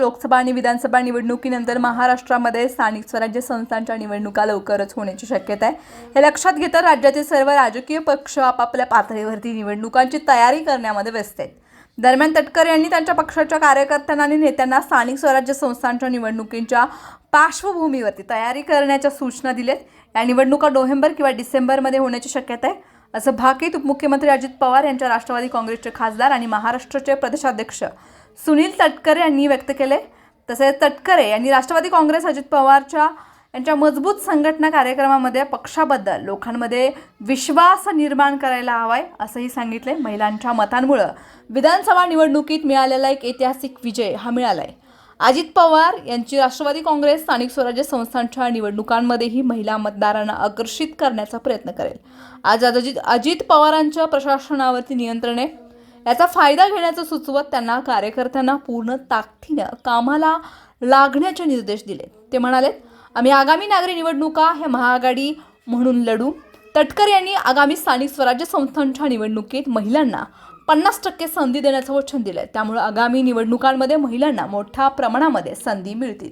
लोकसभा आणि विधानसभा निवडणुकीनंतर महाराष्ट्रामध्ये स्थानिक स्वराज्य संस्थांच्या निवडणुका लवकरच होण्याची शक्यता आहे. हे लक्षात घेता राज्यातील सर्व राजकीय पक्ष आपापल्या पातळीवरती निवडणुकांची तयारी करण्यामध्ये व्यस्त आहेत. दरम्यान तटकरे यांनी त्यांच्या पक्षाच्या कार्यकर्त्यांना आणि नेत्यांना स्थानिक स्वराज्य संस्थांच्या निवडणुकींच्या पार्श्वभूमीवरती तयारी करण्याच्या सूचना दिल्यात. या निवडणुका नोव्हेंबर किंवा डिसेंबरमध्ये होण्याची शक्यता आहे असं भाकीत उपमुख्यमंत्री अजित पवार यांच्या राष्ट्रवादी काँग्रेसचे खासदार आणि महाराष्ट्राचे प्रदेशाध्यक्ष सुनील तटकरे यांनी व्यक्त केले. तसेच तटकरे यांनी राष्ट्रवादी काँग्रेस अजित पवारच्या यांच्या मजबूत संघटना कार्यक्रमामध्ये पक्षाबद्दल लोकांमध्ये विश्वास निर्माण करायला हवाय असंही सांगितले. महिलांच्या मतांमुळं विधानसभा निवडणुकीत मिळालेला एक ऐतिहासिक विजय हा मिळालाय. अजित पवार यांची राष्ट्रवादी काँग्रेस स्थानिक स्वराज्य संस्थांच्या निवडणुकांमध्येही महिला मतदारांना आकर्षित करण्याचा प्रयत्न करेल. आज अजित अजित पवारांच्या प्रशासनावरती नियंत्रण आहे याचा फायदा घेण्याचं सुचवत त्यांना कार्यकर्त्यांना पूर्ण ताकदीनं कामाला लागण्याचे निर्देश दिले. ते म्हणाले आम्ही आगामी नागरी निवडणुका हे महाआघाडी म्हणून लढू. तटकर यांनी आगामी स्थानिक स्वराज्य संस्थांच्या निवडणुकीत महिलांना पन्नास टक्के संधी देण्याचं वचन दिलं त्यामुळे आगामी निवडणुकांमध्ये महिलांना मोठ्या प्रमाणामध्ये संधी मिळतील.